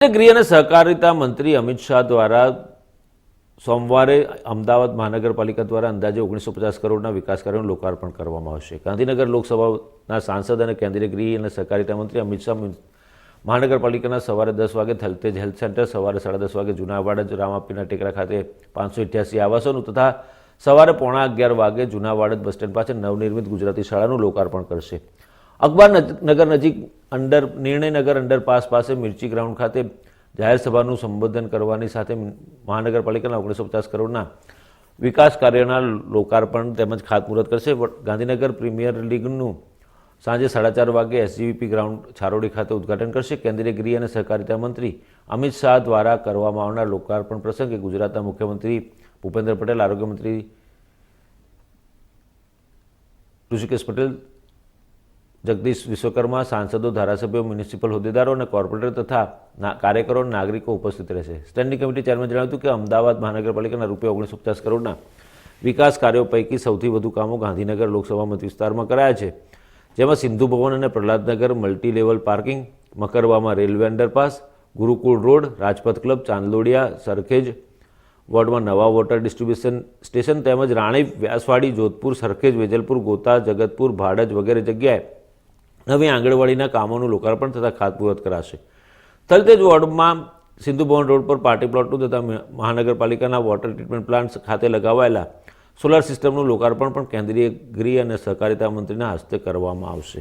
ગૃહ અને સહકારિતા મંત્રી અમિત શાહ દ્વારા સોમવારે અમદાવાદ મહાનગરપાલિકા દ્વારા અંદાજે ઓગણીસો પચાસ કરોડના વિકાસ કાર્યોનું લોકાર્પણ કરવામાં આવશે. ગાંધીનગર લોકસભાના સાંસદ અને કેન્દ્રીય ગૃહ અને સહકારિતા મંત્રી અમિત શાહ મહાનગરપાલિકાના સવારે દસ વાગે થલતેજ હેલ્થ સેન્ટર, સવારે સાડા દસ વાગે જૂનાવાડ રામાપીના ટેકરા ખાતે પાંચસો અઠ્યાસી આવાસોનું તથા સવારે પોણા અગિયાર વાગે જૂનાવાડ બસ સ્ટેન્ડ પાસે નવનિર્મિત ગુજરાતી શાળાનું લોકાર્પણ કરશે. અકબર નગર નજીક અંડર નિર્ણયનગર અંડરપાસ પાસે મિર્ચી ગ્રાઉન્ડ ખાતે જાહેર સભાનું સંબોધન કરવાની સાથે મહાનગરપાલિકાના ઓગણીસો પચાસ કરોડના વિકાસ કાર્યના લોકાર્પણ તેમજ ખાતમુહૂર્ત કરશે. ગાંધીનગર પ્રીમિયર લીગનું સાંજે સાડા ચાર વાગે એસજીવીપી ગ્રાઉન્ડ છારોડી ખાતે ઉદ્ઘાટન કરશે. કેન્દ્રીય ગૃહ અને સહકારિતા મંત્રી અમિત શાહ દ્વારા કરવામાં આવનાર લોકાર્પણ પ્રસંગે ગુજરાતના મુખ્યમંત્રી ભૂપેન્દ્ર પટેલ આરોગ્ય મંત્રી ઋષિકેશ પટેલ જગદીશ વિશ્વકર્મા, સાંસદો, ધારાસભ્યો, મ્યુનિસિપલ હોદ્દેદારો અને કોર્પોરેટર તથા કાર્યકરો નાગરિકો ઉપસ્થિત રહેશે. સ્ટેન્ડિંગ કમિટી ચેરમેન જણાવ્યું હતું કે અમદાવાદ મહાનગરપાલિકાના રૂપિયા ઓગણીસો પચાસ કરોડના વિકાસ કાર્યો પૈકી સૌથી વધુ કામો ગાંધીનગર લોકસભા મત વિસ્તારમાં કરાયા છે. જેમાં સિંધુ ભવન અને Prahladnagar multi level parking, મકરવામાં railway underpass, Gurukul road, Rajpath club, Chandlodiya, Sarkhej વોર્ડમાં નવા વોટર ડિસ્ટ્રીબ્યુશન સ્ટેશન તેમજ રાણી વ્યાસવાડી, જોધપુર, સરખેજ, વેજલપુર, ગોતા, જગતપુર, ભાડજ વગેરે જગ્યાએ નવી આંગણવાડીના કામોનું લોકાર્પણ તથા ખાતમુહૂર્ત કરાશે. તલતેજ વોર્ડમાં સિંધુ ભવન રોડ પર પાર્ટી પ્લોટનું તથા મહાનગરપાલિકાના વોટર ટ્રીટમેન્ટ પ્લાન્ટ ખાતે લગાવાયેલા સોલાર સિસ્ટમનું લોકાર્પણ પણ કેન્દ્રીય ગૃહ અને સહકારિતા મંત્રીના હસ્તે કરવામાં આવશે.